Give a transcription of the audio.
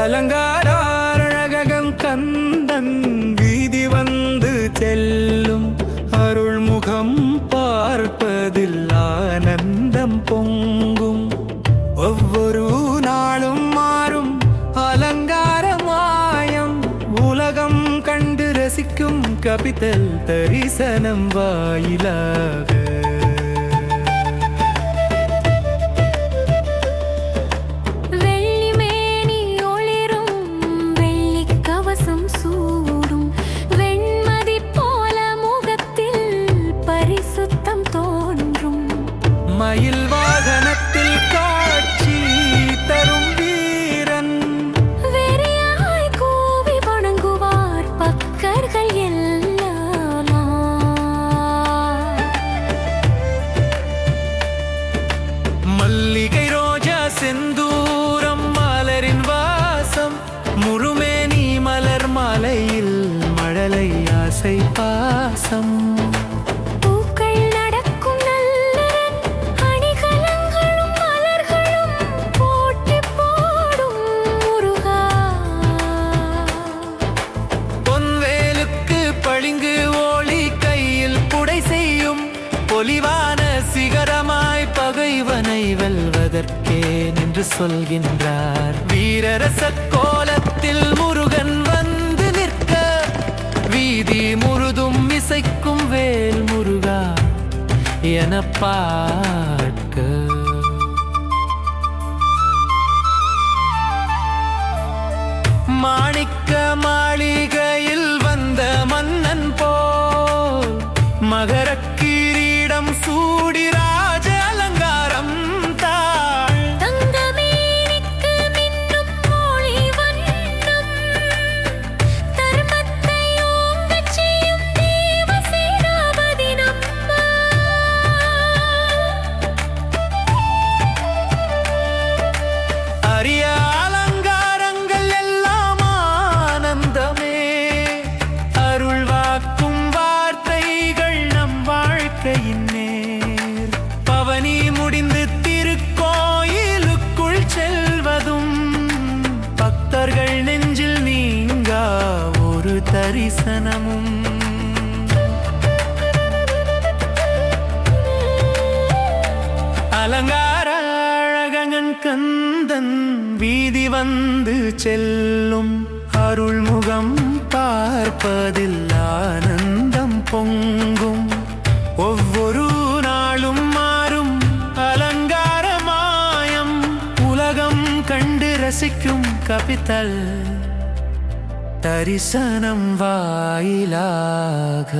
அலங்காரழகம் கந்தன் வீதி வந்து செல்லும் அருள்முகம் பார்ப்பதில் ஆனந்தம் பொங்கும். ஒவ்வொரு நாளும் மாறும் அலங்கார மாயம். உலகம் கண்டு ரசிக்கும் கபித்தல் தரிசனம் வாயிலாக. மயில் வாகனத்தில் காட்சி தரும் வீரன். வெறியாய் கூவி வணங்குவார் பக்கர்கள் மல்லிகை ரோஜா செந்தூரம் மலரின் வாசம். முருமேனி மலர் மாலையில் மழலை ஆசை பாசம். பொலிவான சிகரமாய் பகைவனை வெல்வதற்கே நின்று சொல்கின்றார். வீரரச கோலத்தில் முருகன் வந்து நிற்க வீதி முழுதும் இசைக்கும் வேல் முருகா என பார்க்க. கூடிரா தரிசனமும். அலங்கார அழகன் கந்தன் வீதி வந்து செல்லும் அருள்முகம் பார்ப்பதில் ஆனந்தம் பொங்கும். ஒவ்வொரு நாளும் மாறும் அலங்கார மாயம். உலகம் கண்டு ரசிக்கும் கபித்தல் தரிசனம் வாயிலாக